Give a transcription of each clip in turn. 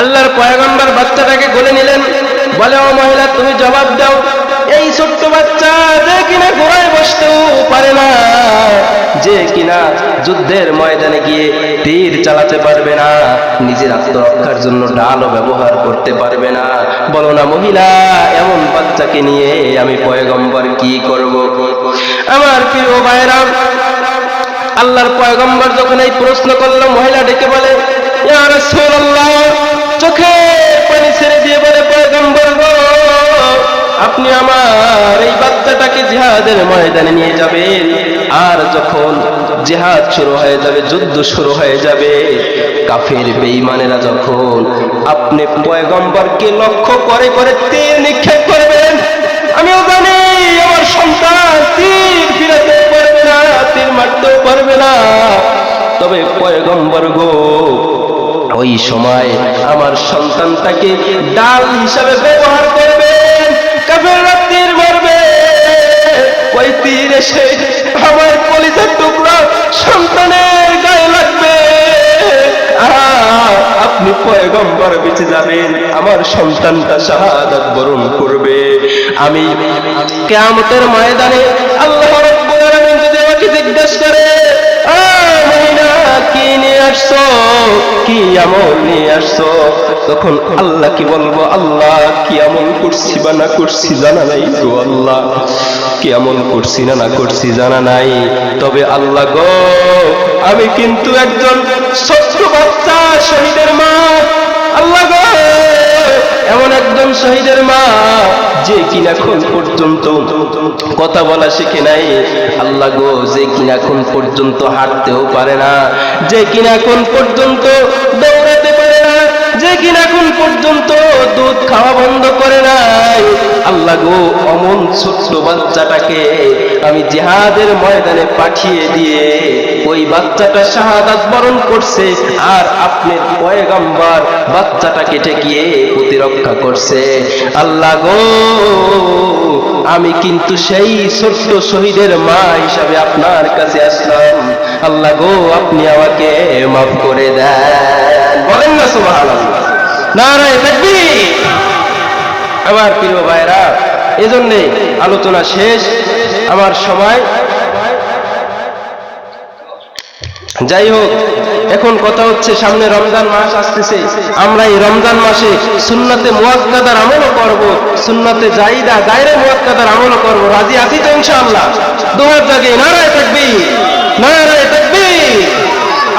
আল্লাহর পয়গম্বর বাচ্চাটাকে গলে নিলেন, বলে, ও মহিলা, তুমি জবাব দাও। এই ছোট্ট বাচ্চা যে কিনা ঘোড়ায় বসতেও পারে না, যে কিনা যুদ্ধের ময়দানে গিয়ে তীর চালাতে পারবে না, নিজের আত্মরক্ষার জন্য ডালও ব্যবহার করতে পারবে না। বলো না, মহিলা, এমন বাচ্চাকে নিয়ে আমি পয়গম্বর কি করব? আমার প্রিয় ভাইরা আল্লাহর পয়গম্বর যখন এই প্রশ্ন করল, মহিলা ডেকে বলে, ইয়া চোখে পানি ছেড়ে দিয়ে বলে, পয়গম্বর আপনি আমার এই বাচ্চাটাকে জিহাদের ময়দানে নিয়ে যাবেন। আর যখন জিহাদ শুরু হয়ে যাবে, যুদ্ধ শুরু হয়ে যাবে, কাফের বেঈমানেরা যখন আপনি পয়গম্বরকে লক্ষ্য করে করে তীর নিক্ষেপ করবেন, আমিও জানি আমার সন্তান তীর ফিরাতে পারবে না, তীর মারতেও পারবে না। তবে পয়গম্বর গো ওই সময় আমার সন্তানটাকে ডাল হিসাবে ব্যবহার করবেন কাফের তীর মারবে। ওই তীর এসে আমার কলিজার টুকরা সন্তানের গায়ে লাগবে। আপনি পয়গম্বর বেঁচে যাবেন, আমার সন্তানটা শাহাদাত বরণ করবে। আমি কেয়ামতের ময়দানে আসছো? তখন আল্লাহ কি বলব? আল্লাহ কি আমল করছি বা না করছি জানা নাই গো আল্লাহ। কি আমল করছি না না করছি জানা নাই। তবে আল্লাহ গো, আমি কিন্তু একজন ছোট্ট বাচ্চা, শহীদের মা। আল্লাহ গো এমন একজন শহীদের মা, যে কিনা খুন পর্যন্ত কথা বলা শিখে নাই। আল্লাহ গো, যে কিনা খুন পর্যন্ত হাঁটতেও পারে না, যে কিনা খুন পর্যন্ত দৌড়াতে পারে না, যে কিনা খুন পর্যন্ত দুধ খাওয়া বন্ধ করে নাই আল্লাহ গো অমন ছোট্ট বাচ্চাটাকে আমি জিহাদের ময়দানে পাঠিয়ে দিয়ে ওই বাচ্চাটা শাহাদাত বরণ করছে আর আপনার পয়গাম্বার বাচ্চাটাকে ঠেকিয়ে প্রতিরক্ষা করছে। আল্লাহ গো, আমি কিন্তু সেই ছোট্ট শহীদের মা হিসাবে আপনার কাছে আসলাম। আল্লাহ গো, আপনি আমাকে মাফ করে দেন। বলেন না সুবহানাল্লাহ। নারায় তাকবীর। আমার প্রিয় ভাইরা এজন্যে আলোচনা শেষ। আমার সময়। যাই হোক, এখন কথা হচ্ছে সামনে রমজান মাস আসতেছে। আমরা এই রমজান মাসে সুন্নাতে মুয়াক্কাদার আমলও করব, সুন্নাতে জাইদা গায়রে মুয়াক্কাদার আমলও করব। রাজি আছি তো ইনশাআল্লাহ। দোয়ার জাগে নারায় থাকবি নারায়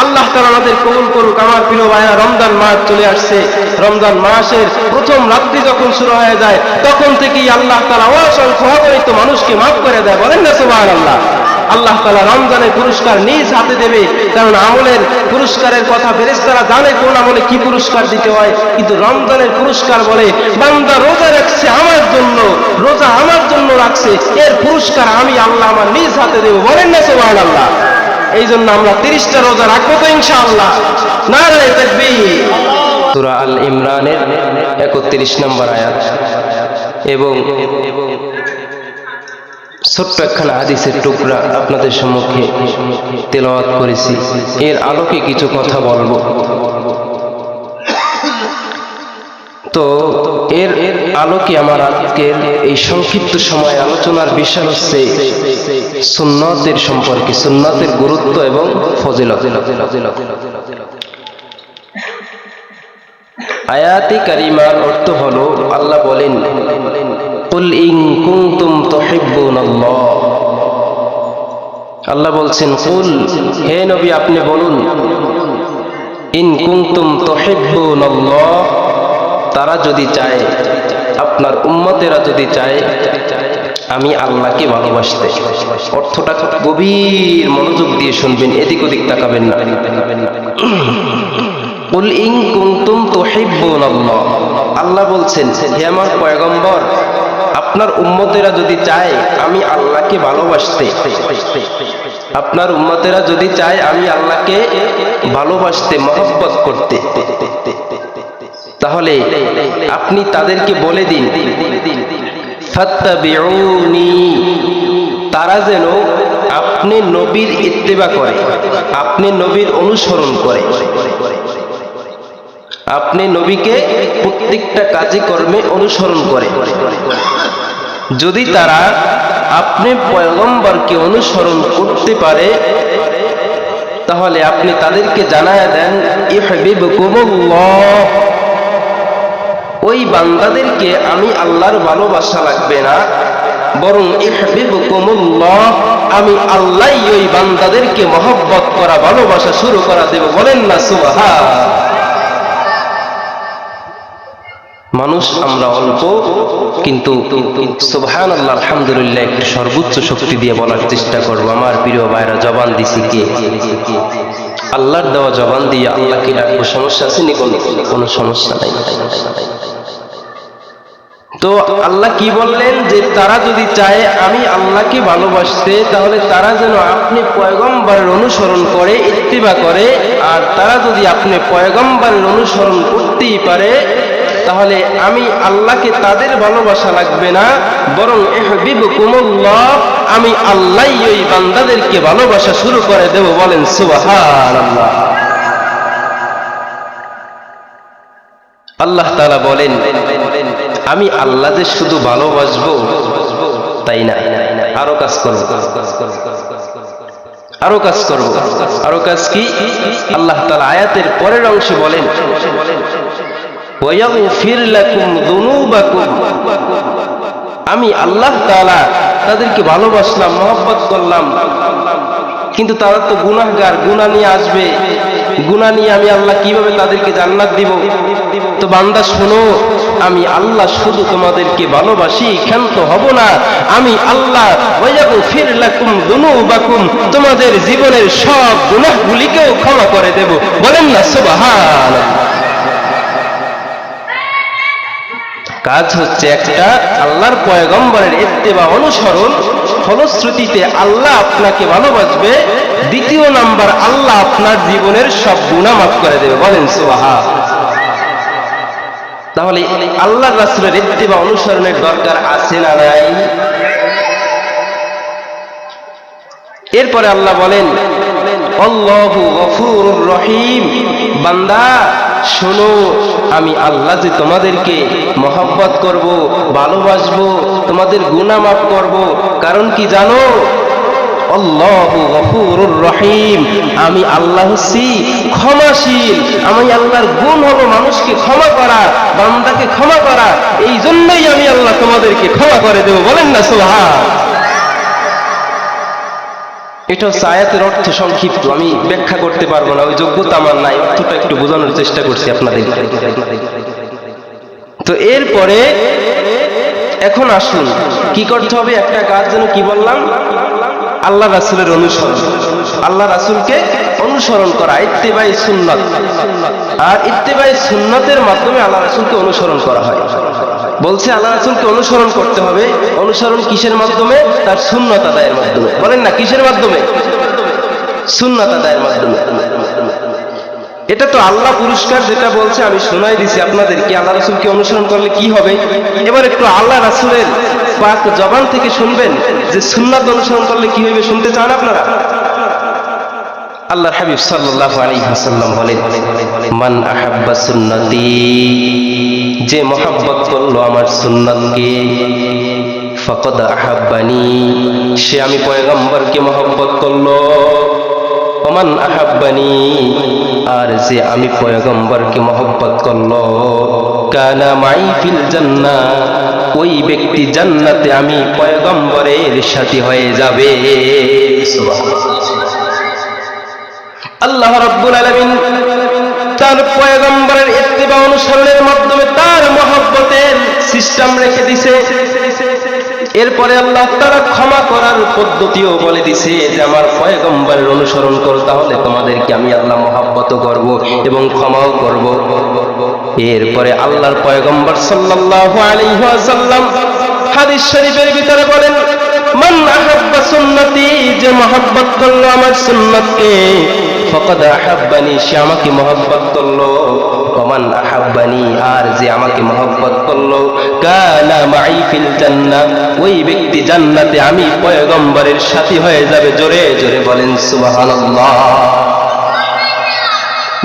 আল্লাহ তাআলা আমাদের কবুল করুক। আমার প্রিয় ভাইয়া রমজান মাস চলে আসছে। রমজান মাসের প্রথম রাত্রি যখন শুরু হয়ে যায়, তখন থেকেই আল্লাহ তাআলা অসংখ্য মানুষকে মাফ করে দেয়। বলেন না, সুবহানাল্লাহ। আল্লাহ আল্লাহ তালা রমজানের পুরস্কার নিজ হাতে দেবে। কারণ আমলের পুরস্কারের কথা ফেরেস্তারা জানে, কোন আমলে কি পুরস্কার দিতে হয়। কিন্তু রমজানের পুরস্কার বলে, বান্দা রোজা রাখছে আমার জন্য, রোজা আমার জন্য রাখছে, এর পুরস্কার আমি আল্লাহ আমার নিজ হাতে দেবো। বলেন না সোমান আল্লাহ এই জন্য আমরা তিরিশটা রোজা রাখব তো ইনশাআল্লাহ। না দেখবি সুরা আল ইমরানের একত্রিশ নম্বর আয়াত। এবং এবং ছোট্ট একখানা হাদিসের টুকরা আপনাদের সম্মুখে তেলাওয়াত করেছি। এর আলোকে কিছু কথা বলব। তো এর এর আলোকে আমার আজকের এই সংক্ষিপ্ত সময় আলোচনার বিষয় হচ্ছে সুন্নতের সম্পর্কে, সুন্নতের গুরুত্ব এবং আয়াতি কারিমার অর্থ হলো, আল্লাহ বলেন আল্লাহ বলছেন, কুল, হে নবী, আপনি বলুন, ইন কুনতুম তুহিব্বুনাল্লাহ, তারা যদি চায় আপনার উম্মতেরা যদি চায়, আমি আল্লাহকে ভালোবাসতে। অর্থটা গভীর মনোযোগ দিয়ে শুনবেন, এদিক ওদিক তাকাবেন না। কুল ইন কুনতুম তুহিব্বুনাল্লাহ। আল্লাহ বলছেন, হে আমার পয়গম্বর, আপনার উম্মতেরা যদি চায়, আমি আল্লাহকে ভালোবাসতে। আপনার উম্মতেরা যদি চায়, আমি আল্লাহকে ভালোবাসতে, মহব্বত করতে। তাহলে আপনি তাদেরকে বলে দিন তারা যেন আপনি নবীর ইত্তেবা করে, আপনি নবীর অনুসরণ করে। আপনি নবীকে প্রত্যেকটা কাজে কর্মে অনুসরণ করে। যদি তারা আপনি পয়গম্বরকে অনুসরণ করতে পারে, তাহলে আপনি তাদেরকে জানায় দেন, ইহবিবকুমুল্লাহ ওই বান্দাদেরকে আমি আল্লাহর ভালোবাসা লাগবে না, বরং আমি আল্লাহ ওই বান্দাদেরকে মহব্বত করা, ভালোবাসা শুরু করা দেব। বলেন না, সুবহান। মানুষ আমরা অল্প, কিন্তু সুবহান আল্লাহ আলহামদুলিল্লাহ, একটু সর্বোচ্চ শক্তি দিয়ে বলার চেষ্টা করব। আমার প্রিয় ভাইরা, জবান দিছি কে? আল্লাহর দেওয়া জবান দিয়ে আল্লাহকে ডাকবো। সমস্যা আছে নি কোনো সমস্যা নাই। তো আল্লাহ কি বললেন যে তারা যদি চায় আমি আল্লাহকে ভালোবাসতে, তাহলে তারা যেন আপনি পয়গম্বরের অনুসরণ করে, ইত্তিবা করে। আর তারা যদি আপনি পয়গম্বরের অনুসরণ করতেই পারে, তাহলে আমি আল্লাহকে তাদের ভালোবাসা লাগবে না। বরং আমি আল্লাহ ওই বান্দাদেরকে ভালোবাসা শুরু করে দেব বলেন সুবহানাল্লাহ। আল্লাহ তাআলা বলেন, আমি আল্লাহ যে শুধু ভালোবাসবো, তাই না? আরও কাজ করব। আরও কাজ করব। আরও কাজ কি? আল্লাহ তাআলা আয়াতের পরের অংশে বলেন আমি আল্লাহ তাআলা তাদেরকে ভালোবাসলাম, মহব্বত করলাম। কিন্তু তারা তো গুনাহগার, গুনাহ নিয়ে আসবে। গুনাহ নিয়ে আমি আল্লাহ কীভাবে তাদেরকে জান্নাত দিব? তো বান্দা, শোনো, আমি আল্লাহ শুধু তোমাদেরকে ভালোবাসি, ক্ষান্ত হব না। আমি আল্লাহ তোমাদের জীবনের সব গুনাহগুলিকেও ক্ষমা করে দেব। বলেন না, সুবহানাল্লাহ। কাজ হচ্ছে একটা, আল্লাহর পয়গম্বরের ইত্তেবা অনুসরণ, ফলশ্রুতিতে আল্লাহ আপনাকে ভালোবাসবে দ্বিতীয় নাম্বার, আল্লাহ আপনার জীবনের সব গুণা মাফ করে দেবে। বলেন সুবাহা তাহলে আল্লাহ রাসুলের ইত্তেবা অনুসরণের দরকার আছে না নাই? এরপরে আল্লাহ বলেন রহিম। বান্দা, শোনো, আমি আল্লাহ যে তোমাদেরকে মহব্বত করব, ভালোবাসবো, তোমাদের গুণা মাফ করব, কারণ কি জানো? আমি আল্লাহ ক্ষমাশীল। আমি আল্লাহর গুণ হলো মানুষকে ক্ষমা করা বান্দাকে ক্ষমা করা এই জন্যই আমি আল্লাহ তোমাদেরকে ক্ষমা করে দেব। বলেন না সোহা এটা হচ্ছে আয়াতের অর্থ সংক্ষিপ্ত। আমি ব্যাখ্যা করতে পারব না, ওই যোগ্যতা আমার নাই। অর্থটা একটু বোঝানোর চেষ্টা করছি আপনাদের। তো এরপরে এখন আসুন। কি করতে হবে? একটা কাজ যেন কি বললাম? আল্লাহ রাসুলের অনুসরণ। আল্লাহ রাসুলকে অনুসরণ করা, ইত্তেবাই সুন্নত। আর ইত্তেবাই সুন্নতের মাধ্যমে আল্লাহ রাসুলকে অনুসরণ করা হয়। বলছে, আল্লাহ রাসুলকে অনুসরণ করতে হবে। অনুসরণ কিসের মাধ্যমে? তার সুন্নত আদায়ের মাধ্যমে। বলেন না, কিসের মাধ্যমে? সুন্নত আদায়ের মাধ্যমে। এটা তো আল্লাহ পুরস্কার যেটা বলছে, আমি শোনাই দিছি আপনাদের কি আল্লাহ রাসুলকে অনুসরণ করলে কি হবে? এবার একটু আল্লাহ রাসুলের পাক জবান থেকে শুনবেন যে সুন্নাত অনুসরণ করলে কি হবে শুনতে চান আপনারা? আল্লাহ হাবিব সাল্লাল্লাহু আলাইহি ওয়াসাল্লাম বলেন, মান আহাব্বা সুন্নতি, যে মহাব্বত করল আমার সুন্নাতকে, ফকদ আহাব্বানি, সে আমি পয়গম্বরকে মহব্বত করল। ওমান আহাব্বানি, আর যে আমি পয়গম্বরকে মহব্বত করল। কানা মাই ফিল জান্নাহ ওই ব্যক্তি জান্নাতে আমি পয়গম্বরের সাথী হয়ে যাবে। আল্লাহ রব্বুল আলমিন তার পয়গম্বরের ইত্তিবা অনুসরণের মাধ্যমে তার মহব্বতের সিস্টেম রেখে দিছে। এরপরে আল্লাহ তারা ক্ষমা করার পদ্ধতিও বলে দিছে যে, আমার পয়গম্বরের অনুসরণ করো, তাহলে তোমাদেরকে আমি আল্লাহ মহাব্বত করব এবং ক্ষমাও করব। এরপরে আল্লাহর পয়গম্বর সাল্লাল্লাহু আলাইহি ওয়াসাল্লাম হাদিস শরীফের ভিতরে বলেন যে মহব্বত করল আমার সুন্নতকে, ফকদ আহাব্বানি, সে আমাকে মহব্বত করল। কমান আহাব্বানি, আর যে আমাকে মহব্বত করল, কানা মাই ফিল জান্নাহ, ওই ব্যক্তি জান্নাতে আমি পয়গম্বরের সাথী হয়ে যাবে। জোরে জোরে বলেন, সুবহানাল্লাহ।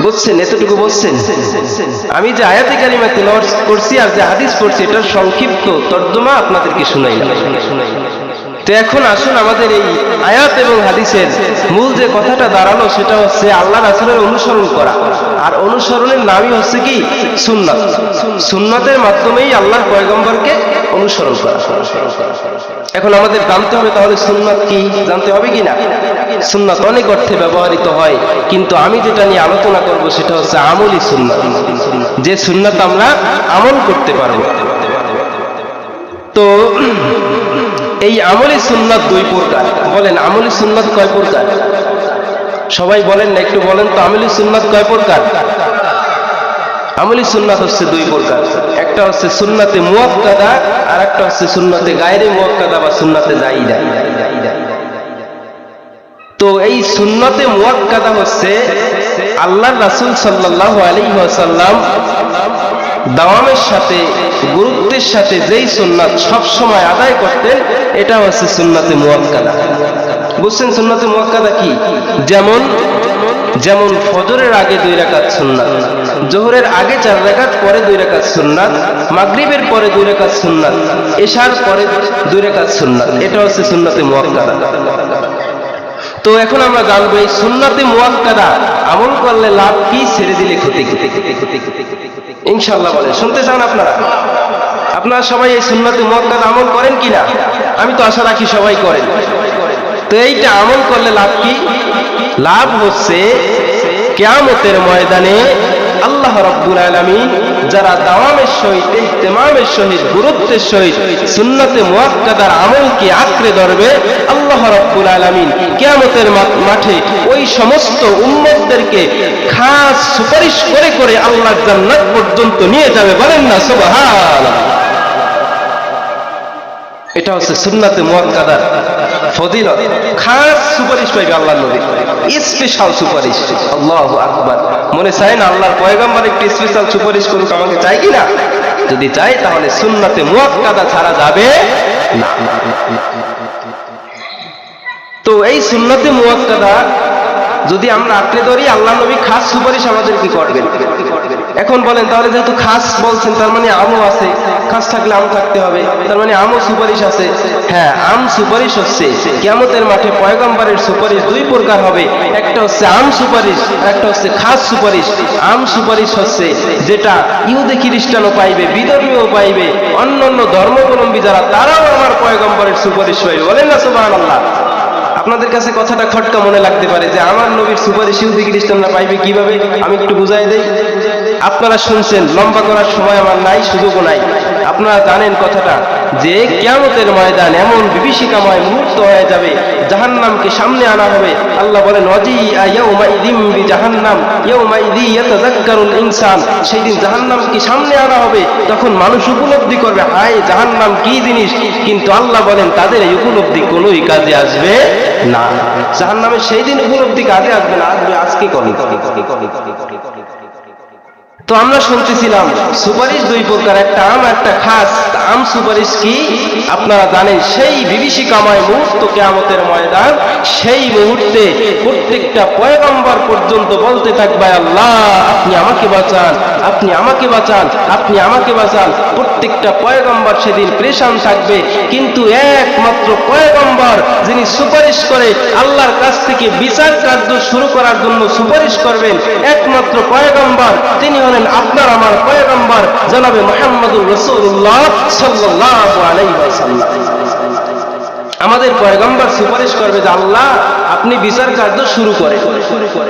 বুঝছেন এতটুকু বুঝছেন আমি যে আয়াতে কালিমা তেলাওয়াত করছি আর যে হাদিস পড়ছি, এটার সংক্ষিপ্ত তর্জমা আপনাদেরকে শুনাইলাম তো এখন আসুন আমাদের এই আয়াত এবং হাদিসের মূল যে কথাটা দাঁড়াল, সেটা হচ্ছে আল্লাহ রাসুলের অনুসরণ করা। আর অনুসরণের নামই হচ্ছে কি? সুন্নাত। সুন্নাতের মাধ্যমেই আল্লাহর পয়গম্বরকে অনুসরণ করা। এখন আমাদের জানতে হবে তাহলে সুন্নাত কি? জানতে হবে কি না সুন্নাত অনেক অর্থে ব্যবহৃত হয়, কিন্তু আমি যেটা নিয়ে আলোচনা করব সেটা হচ্ছে আমলি সুন্নাত। যে সুন্নাত আমরা আমল করতে পারব। তো এই আমলি সুন্নাত দুই প্রকার। বলেন, আমলি সুন্নাত কয় প্রকার? সবাই বলেন না, একটু বলেন তো, আমলি সুন্নাত কয় প্রকার? আমলি সুন্নাত হচ্ছে দুই প্রকার। একটা হচ্ছে সুন্নাতে মুয়াক্কাদা আর একটা হচ্ছে সুন্নাতে গায়রে মুয়াক্কাদা বা সুন্নাতে জাইদা তো এই সুন্নতে মুয়াক্কাদা হচ্ছে আল্লাহর রাসূল সাল্লাল্লাহু আলাইহি ওয়াসাল্লাম দাওয়ামের সাথে, গুরুত্বের সাথে যেই সুন্নাত সব সময় আদায় করতেন এটা হচ্ছে সুন্নাতে মুয়াক্কাদা। বুঝছেন সুন্নাতে মুয়াক্কাদা কি? যেমন যেমন ফজরের আগে দুই রাকাত সুন্নাত, জোহরের আগে চার রাকাত, পরে দুই রাকাত সুন্নাত, মাগরিবের পরে দুই রাকাত সুন্নাত, এশার পরে দুই রাকাত সুন্নাত এটা হচ্ছে সুন্নাতে মুয়াক্কাদা। তো এখন আমরা জানব এই সুন্নাতে মুয়াক্কাদা আমল করলে লাভ কি, ছেড়ে দিলে ক্ষতি ইনশাল্লাহ বলে শুনতে চান আপনারা? আপনারা সবাই এই সুন্নাতে মুয়াক্কাদা আমল করেন কিনা? আমি তো আশা রাখি সবাই করেন। তো এইটা আমল করলে লাভ কি? লাভ হচ্ছে কেয়ামতের ময়দানে আল্লাহ রব্বুল আলমী যারা দাওয়ামের সহিত, ইহতেমামের সহিত, গুরুত্বের সহিত সুন্নতে মুয়াক্কাদার আমলকে আঁকড়ে ধরবে, আল্লাহ রব্বুল আলমিন কেয়ামতের মাঠে ওই সমস্ত উন্মতদেরকে খাস সুপারিশ করে করে আল্লাহ জান্নাত পর্যন্ত নিয়ে যাবে। বলেন না, সুবহানাল্লাহ। এটা হচ্ছে সুন্নাতে মুয়াক্কাদার ফজিলত। খাস সুপারিশ পাইবে আল্লাহর নবী। স্পেশাল সুপারিশ। আল্লাহু আকবার। মনে চায় না আল্লাহর পয়গম্বর একটি স্পেশাল সুপারিশ করুক, আমাকে চাই কি না যদি চাই তাহলে সুন্নাতে মুয়াক্কাদা ছাড়া যাবে না। তো এই সুন্নাতে মুয়াক্কাদা যদি আমরা আঁকড়ে ধরি আল্লাহ নবী খাস সুপারিশ আমাদের কি করবেন? এখন বলেন, তাহলে যেহেতু খাস বলছেন, তার মানে আমও আছে, খাস থাকলে আম থাকতে হবে, তার মানে আমও সুপারিশ আছে। হ্যাঁ আম সুপারিশ হচ্ছে কেমতের মাঠে পয়গম্বরের সুপারিশ দুই প্রকার হবে, একটা হচ্ছে আম সুপারিশ একটা হচ্ছে খাস সুপারিশ। আম সুপারিশ হচ্ছে যেটা ইহুদি খ্রিস্টানও পাইবে, বিধর্মীও পাইবে অন্য অন্য ধর্মাবলম্বী যারা, তারাও আমার পয়গম্বরের সুপারিশ পাইবে বলেন না সুবাহ আল্লাহ আপনাদের কাছে কথাটা খটকা মনে লাগতে পারে যে, আমার নবীর সুপারিশ ইহুদি খ্রিস্টানরা পাইবে কীভাবে? আমি একটু বুঝাই দেই। আপনারা শুনছেন, লম্বা করার সময় আমার নাই, সুযোগও নাই। আপনারা জানেন কথাটা, যে কিয়ামতের ময়দান এমন বিভীষিকাময় মুহূর্ত হয়ে যাবে, জাহান্নামকে সামনে আনা হবে। আল্লাহ বলেন জাহান্নাম ইনসান। জাহান্নামকে সামনে আনা হবে, তখন মানুষ উপলব্ধি করবে, হায়, জাহান্নাম কি জিনিস? কিন্তু আল্লাহ বলেন, তাদের এই উপলব্ধি কোনোই কাজে আসবে না। জাহান্নামের সেই দিন উপলব্ধি কাজে আসবে না, আসবে আজকে কলি তো আমরা শুনতেছিলাম, সুপারিশ দুই প্রকার, একটা আম, একটা খাস। আম সুপারিশ কি? আপনারা জানেন, সেই বিভীষিকাময় মুহূর্ত কেয়ামতের ময়দান, সেই মুহূর্তে প্রত্যেকটা পয়গম্বর পর্যন্ত বলতে থাকবে আল্লাহ, আপনি আমাকে বাঁচান, আপনি আমাকে বাঁচান, আপনি আমাকে বাঁচান। প্রত্যেকটা পয়গম্বর সেদিন প্রেশান থাকবে, কিন্তু একমাত্র পয়গম্বর যিনি সুপারিশ করে আল্লাহর কাছ থেকে বিচার কার্য শুরু করার জন্য সুপারিশ করবেন, একমাত্র পয়গম্বর, তিনি হলেন আপনার আমার পয়গম্বর জনাবে মোহাম্মদুর রসুল্লাহ আমাদের পয়গম্বর সুপারিশ করবে যে, আল্লাহ, আপনি বিচার কার্য শুরু করেন।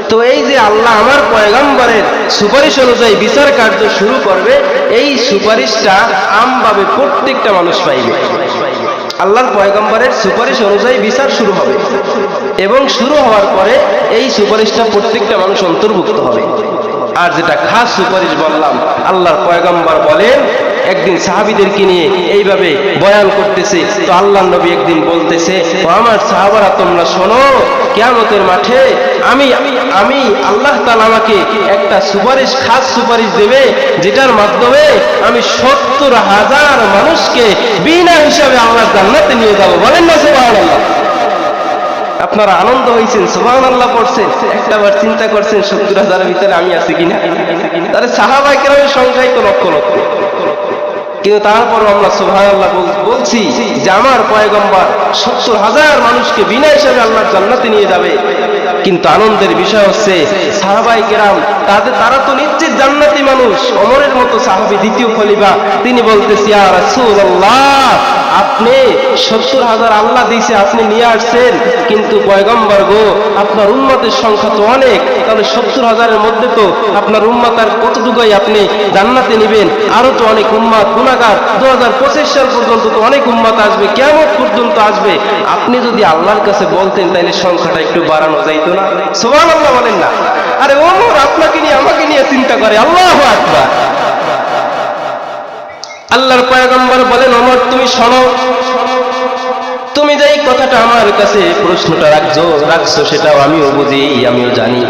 তো এই যে আল্লাহ আমার পয়গম্বরের সুপারিশ অনুযায়ী বিচার কার্য শুরু করবে, এই সুপারিশটা আমভাবে প্রত্যেকটা মানুষ পাইবে। আল্লাহর পয়গম্বরের সুপারিশ অনুযায়ী বিচার শুরু হবে এবং শুরু হওয়ার পরে এই সুপারিশটা প্রত্যেকটা মানুষ অন্তর্ভুক্ত হবে। আর যেটা খাস সুপারিশ বললাম, আল্লাহর পয়গম্বর বলেন, একদিন সাহাবিদেরকে নিয়ে এইভাবে বয়ান করতেছে। তো আল্লাহ নবী একদিন বলতেছে আমার সাহাবারা, তোমরা শোনো, কেয়ামতের মাঠে আমি আমি আল্লাহ তালা আমাকে একটা সুপারিশ, খাস সুপারিশ দেবে, যেটার মাধ্যমে আমি সত্তর হাজার মানুষকে বিনা হিসাবে আল্লাহ জান্নাতে নিয়ে যাব। বলেন না সুবাহ আপনারা আনন্দ হয়েছেন সুবাহ আল্লাহ পড়ছেন একটা বার চিন্তা করছেন, সত্তর হাজারের ভিতরে আমি আছি কিনা? তাহলে সাহাবাই কেরামের সংখ্যাই তো লক্ষ লক্ষ। কিন্তু তারপরও আমরা সুবহান আল্লাহ বলছি যে আমার পয়গম্বর সত্তর হাজার মানুষকে বিনা হিসাবে আল্লাহর জান্নাতে নিয়ে যাবে। কিন্তু আনন্দের বিষয় হচ্ছে সাহাবাই কেরাম, তাদের, তারা তো নিশ্চিত জান্নাতি মানুষ। অমরের মতো সাহাবি, দ্বিতীয় খলিফা, তিনি বলতেছি আর রাসূলুল্লাহ! আপনি সত্তর হাজার আল্লাহ দিয়েছে, আপনি নিয়ে আসছেন। কিন্তু পয়গম্বর গো, আপনার উন্মতের সংখ্যা তো অনেক। তাহলে সত্তর হাজারের মধ্যে তো আপনার উম্মাত আর কতটুকুই আপনি জান্নাতে নেবেন? আরও তো অনেক উম্মাত গুণাগার দু হাজার পঁচিশ সাল পর্যন্ত তো অনেক উম্মাত আসবে কেমন পর্যন্ত আসবে। আপনি যদি আল্লাহর কাছে বলতেন, তাহলে সংখ্যাটা একটু বাড়ানো যাইতো না। সোমান আল্লাহ বলেন না। আরে ওমর আপনাকে নিয়ে, আমাকে নিয়ে চিন্তা করে। আল্লাহ আকবার। আল্লাহর পয়গম্বর বলেন ওমর তুমি শোনো। তুমি যে কথাটা আমার কাছে প্রশ্নটা রাখছো রাখছো সেটাও আমিও বুঝি, আমিও জানি।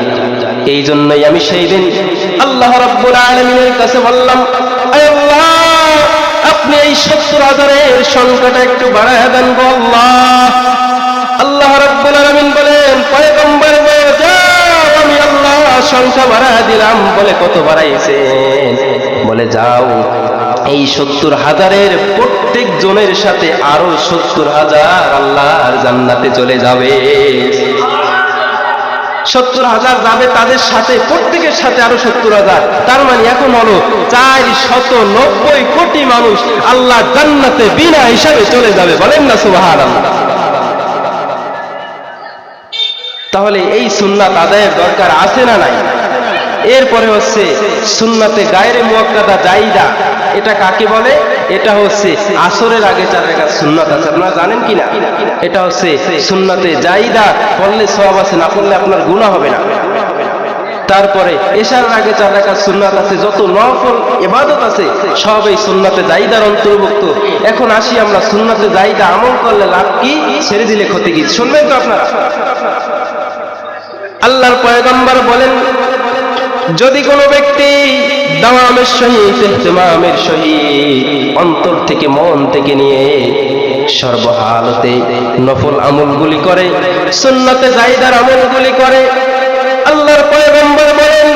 এই জন্যই আমি সেই দিন আল্লাহ রাব্বুল আলামিনের কাছে বললাম আপনি এই সত্তর হাজারের সংখ্যাটা একটু বাড়ায় দেন আল্লাহ। আল্লাহ রাব্বুল আলামিন বলেন, পয়গম্বর আমি আল্লাহ সংখ্যা বাড়ায় দিলাম বলে কত বাড়াইছে বলে, যাও। এই সত্তর হাজারের প্রত্যেক জনের সাথে আরও সত্তর হাজার আল্লাহর জান্নাতে চলে যাবে। সত্তর হাজার যাবে তাদের সাথে, প্রত্যেকের সাথে আরও সত্তর হাজার। তার মানে এখন হলো চার শত নব্বই কোটি মানুষ আল্লাহ জান্নাতে বিনা হিসাবে চলে যাবে, বলেন না সুবাহার তাহলে এই সুন্নাত আদায়ের দরকার আছে না নাই? এরপরে হচ্ছে সুন্নাতে গায়ের মুয়াক্কাদা জাইদা এটা কাকে বলে? এটা হচ্ছে আসরের আগে চার রেখা সুন্নাত আছে, আপনারা জানেন কি না এটা হচ্ছে সুন্নাতে জাইদা পড়লে সব আছে, না পড়লে আপনার গুণা হবে না। তারপরে এশার আগে চার রেখা সুন্নাত আছে, যত নফল এবাদত আছে, সব এই সুন্নাতে জাইদার অন্তর্ভুক্ত। এখন আসি আমরা সুন্নাতে জাইদা আমল করলে লাভ কি? ছেড়ে দিলে ক্ষতি কি? শুনবেন তো আপনারা। আল্লাহর পয়গম্বর বলেন যদি কোনো ব্যক্তি দাওয়ামের সহিত, ইহতিমামের সহিত অন্তর থেকে মন থেকে নিয়ে সর্বহালতে নফল আমলগুলি করে, সুন্নতে জাইদার আমলগুলি করে, আল্লাহর পয়গম্বর বলেন,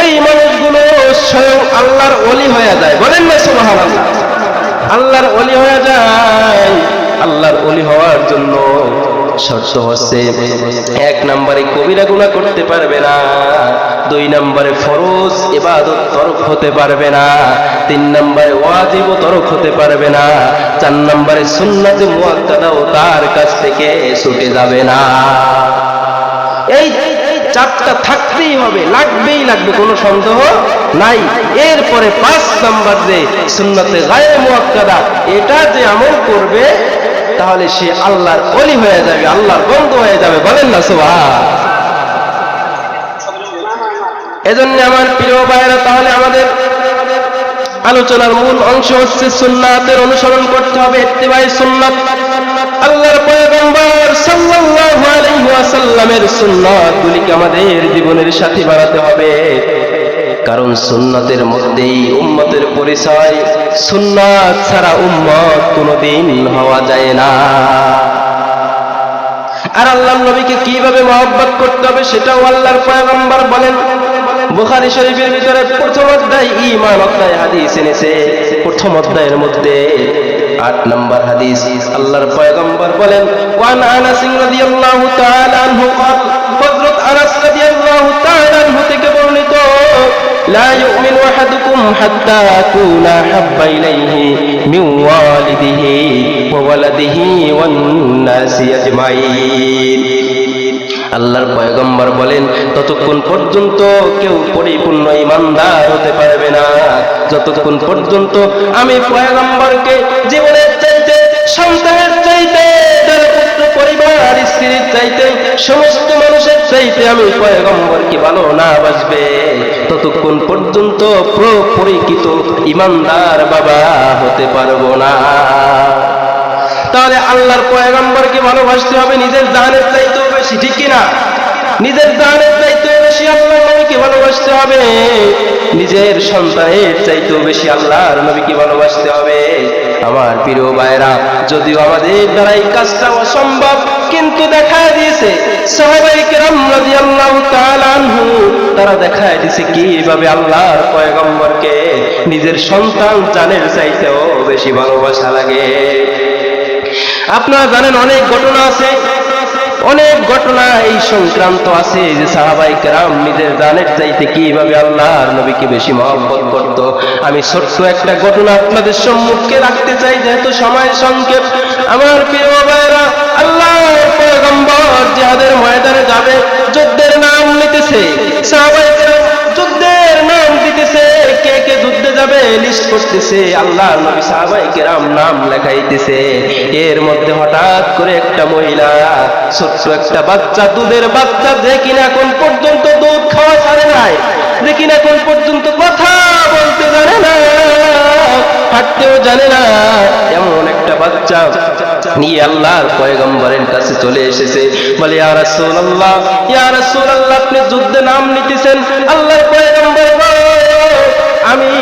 ওই মানুষগুলো স্বয়ং আল্লাহর অলি হয়ে যায়। বলেন না সুবহানাল্লাহ। আল্লাহর অলি হয়ে যায়। আল্লাহর অলি হওয়ার জন্য শর্ত হচ্ছে, এক নম্বরে কবিরা গুণা করতে পারবে না, দুই নম্বরে ফরজ এবাদত তরক হতে পারবে না, তিন নম্বরে ওয়াজিব তরক হতে পারবে না, চার নম্বরে সুন্নাতে মুয়াক্কাদাও তার কাছ থেকে ছুটে যাবে না। এই চারটা থাকতেই হবে, লাগবেই লাগবে, কোনো সন্দেহ নাই। এরপরে পাঁচ নাম্বার যে সুন্নতে গায়ে মুয়াক্কাদা, এটা যে আমল করবে তাহলে সে আল্লাহর অলি হয়ে যাবে, আল্লাহর বন্ধু হয়ে যাবে, বলেন না, সুবহান। এজন্য আমার প্রিয় ভাইরা তাহলে আমাদের আলোচনার মূল অংশ হচ্ছে সুন্নাতের অনুসরণ করতে হবে, ইত্তিবাই সুন্নাত। আল্লাহর পয়গম্বর সাল্লাল্লাহু আলাইহি ওয়াসাল্লামের সুন্নাতগুলিকে আমাদের জীবনের সাথী বানাতে হবে। কারণ সুন্নাতের মধ্যেই উম্মতের পরিচয় সুন্নাত ছাড়া উম্মত কোনোদিন হওয়া যায় না আর আল্লাহর নবীকে কিভাবে মহব্বত করতে হবে সেটাও আল্লাহর পয়গম্বর বলেন বুখারী শরীফের ভিতরে প্রথম অধ্যায় ঈমান অধ্যায় হাদিস এনেছে প্রথম অধ্যায়ের মধ্যে আট নম্বর হাদিস আল্লাহর পয়গম্বর বলেন ওয়ান আনাস রাদিয়াল্লাহু তাআলা আনহু قال হযরত আনাস রাদিয়াল্লাহু তাআলা আনহু থেকে বর্ণিত لا يؤمن أحدكم حتى أكون أحب إليه من والده وولده والناس أجمعين আল্লাহর পয়গম্বর বলেন ততক্ষণ পর্যন্ত কেউ পরিপূর্ণ ইমানদার হতে পারবে না যতক্ষণ পর্যন্ত আমি পয়গম্বরকে জীবনের চাইতে সন্তানের চাইতে তার পুত্র স্ত্রীর চাইতে সমস্ত মানুষের চাইতে আমি পয়গম্বরকে ভালো না বাসবে ততক্ষণ পর্যন্ত প্রপরিচিত ইমানদার বাবা হতে পারব না। তাহলে আল্লাহর পয়গম্বরকে ভালোবাসতে হবে? নিজের জানের চাইতেও বেশি, ঠিক কিনা? নিজের জানের চাইতেও বেশি আল্লাহর নবীকে ভালোবাসতে হবে? নিজের সন্তানের চাইতেও বেশি আল্লাহর নবীকে ভালোবাসতে হবে? আমার প্রিয় ভাইরা যদিও আমাদের দ্বারা এই কাজটা অসম্ভব কিন্তু দেখায় দিয়েছে সাহাবাই কেরাম রাদিয়াল্লাহু তাআলা তারা দেখায় দিয়েছে কীভাবে আল্লাহর পয়গম্বরকে নিজের সন্তান জানের চাইতেও বেশি ভালোবাসা লাগে। আপনারা জানেন অনেক ঘটনা আছে। অনেক ঘটনা এই সংক্রান্ত আছে যে সাহাবাই কেরাম নিজের জানের চাইতে কীভাবে আল্লাহর নবীকে বেশি মহব্বত করত। আমি ছোট্ট একটা ঘটনা আপনাদের সম্মুখে রাখতে চাই, যেহেতু সময় সংক্ষেপ। আমার প্রিয় ভাইরা জিহাদের ময়দানে যাবে যুদ্ধের নাম নিতেছে। সাহাবাই যুদ্ধের নাম দিতেছে, কে কে যুদ্ধে যাবে লিস্ট করতেছে, আল্লাহ নবী সাহাবাই কেরাম নাম লেখাইতেছে। এর মধ্যে হঠাৎ করে একটা মহিলা, ছোট্ট একটা বাচ্চা, দুধের বাচ্চা, যে কিনা পর্যন্ত দুধ খাওয়া ছাড়ে নাই, যে কিনা পর্যন্ত কথা বলতে জানে না, হাঁটতেও জানে না, এমন একটা বাচ্চা নিয়ে আল্লাহর পয়গম্বরের কাছে চলে এসেছে। বলে আপনি যুদ্ধে নাম নিতেছেন, আল্লাহর আমি,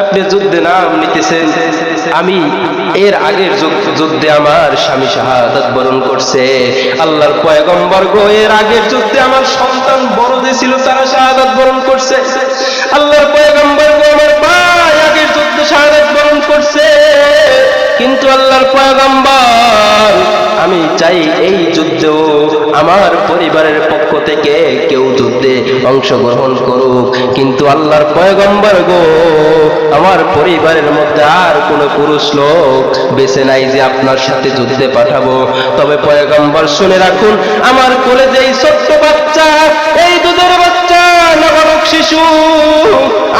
আপনি যুদ্ধে নাম নিতেছেন, আমি এর আগের যুদ্ধে আমার স্বামী শাহাদাত বরণ করছে। আল্লাহর পয়গম্বর গো, এর আগের যুদ্ধে আমার সন্তান বড় যে ছিল, তারা শাহাদাত বরণ করছে। আল্লাহর পয়গম্বর গো, আমার ভাই আগের যুদ্ধে শাহাদাত বরণ করছে। কিন্তু আল্লাহর পয়গম্বর, আমি চাই এই যুদ্ধেও আমার পরিবারের পক্ষ থেকে কেউ যুদ্ধে অংশগ্রহণ করুক। কিন্তু আল্লাহর পয়গম্বর গো, আমার পরিবারের মধ্যে আর কোনো পুরুষ লোক বেছে নাই যে আপনার সাথে যুদ্ধে পাঠাবো। তবে পয়গম্বর শুনে রাখুন, আমার কোলে যে ছোট্ট বাচ্চা, এই দুধের বাচ্চা নবরক শিশু,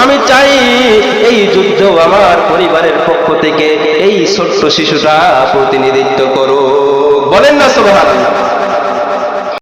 আমি চাই এই যুদ্ধ আমার পরিবারের পক্ষ থেকে এই ছোট্ট শিশুটা প্রতিনিধিত্ব করো বলেন না সুবহানাল্লাহ।